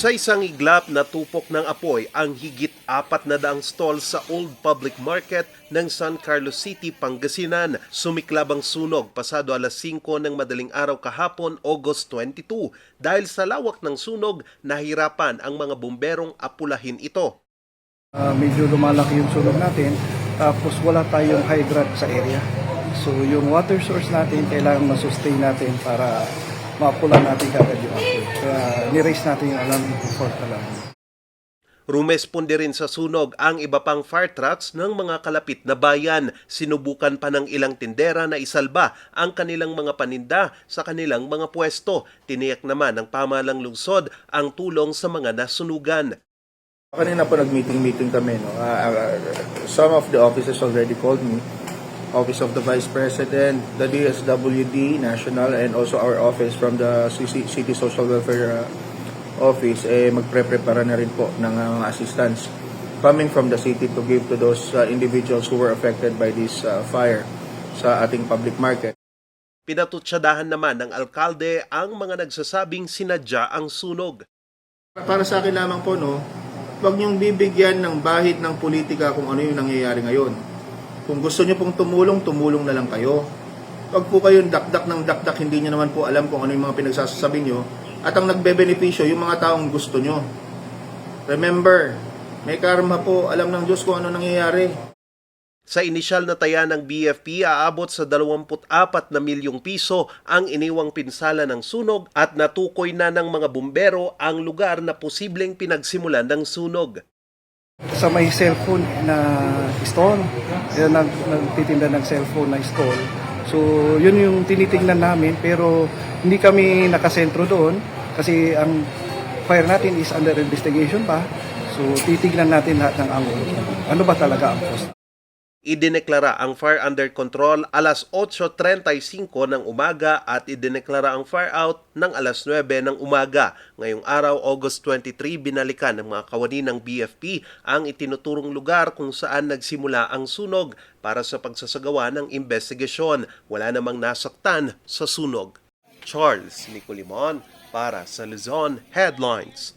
Sa isang iglap na tupok ng apoy ang higit apat na daang stall sa Old Public Market ng San Carlos City, Pangasinan. Sumiklab ang sunog pasado alas 5 ng madaling araw kahapon, August 22. Dahil sa lawak ng sunog, nahirapan ang mga bomberong apulahin ito. Ah, medyo lumalaki yung sunog natin, tapos wala tayong hydrant sa area. So yung water source natin, kailangan masustain natin para mapula natin kagad yung apoy. Kaya niraise natin yung alarm before alarm. Rumesponde rin sa sunog ang iba pang fire trucks ng mga kalapit na bayan. Sinubukan pa ng ilang tindera na isalba ang kanilang mga paninda sa kanilang mga pwesto. Tiniyak naman ng pamalang lungsod ang tulong sa mga nasunugan. Kanina po nag-meeting-meeting kami. No? Ah, ah, some of the officers already called me. Office of the Vice President, the DSWD National, and also our office from the City Social Welfare uh, Office, eh, magpre-prepara na rin po ng uh, assistance coming from the city to give to those uh, individuals who were affected by this uh, fire sa ating public market. Pinatutsadahan naman ng alkalde ang mga nagsasabing sinadya ang sunog. Para sa akin lamang po, no, huwag niyong bibigyan ng bahid ng politika kung ano yung nangyayari ngayon. Kung gusto niyo pong tumulong, tumulong na lang kayo. Huwag po kayong dakdak ng dakdak, hindi niyo naman po alam kung ano yung mga pinagsasasabi niyo. At ang nagbebenepisyo, yung mga taong gusto niyo. Remember, may karma po, alam ng Diyos kung ano nangyayari. Sa inisyal na taya ng BFP, aabot sa 24 na milyong piso ang iniwang pinsala ng sunog at natukoy na ng mga bumbero ang lugar na posibleng pinagsimulan ng sunog. Sa may cellphone na stall, yan nag, nagtitinda ng cellphone na stall. So yun yung tinitingnan namin pero hindi kami nakasentro doon kasi ang fire natin is under investigation pa. So titignan natin lahat ng angulo. Ano ba talaga ang cause? Idineklara ang fire under control alas 8.35 ng umaga at idineklara ang fire out ng alas 9 ng umaga. Ngayong araw, August 23, binalikan ng mga kawani ng BFP ang itinuturong lugar kung saan nagsimula ang sunog para sa pagsasagawa ng investigasyon. Wala namang nasaktan sa sunog. Charles Nicolimon para sa Luzon Headlines.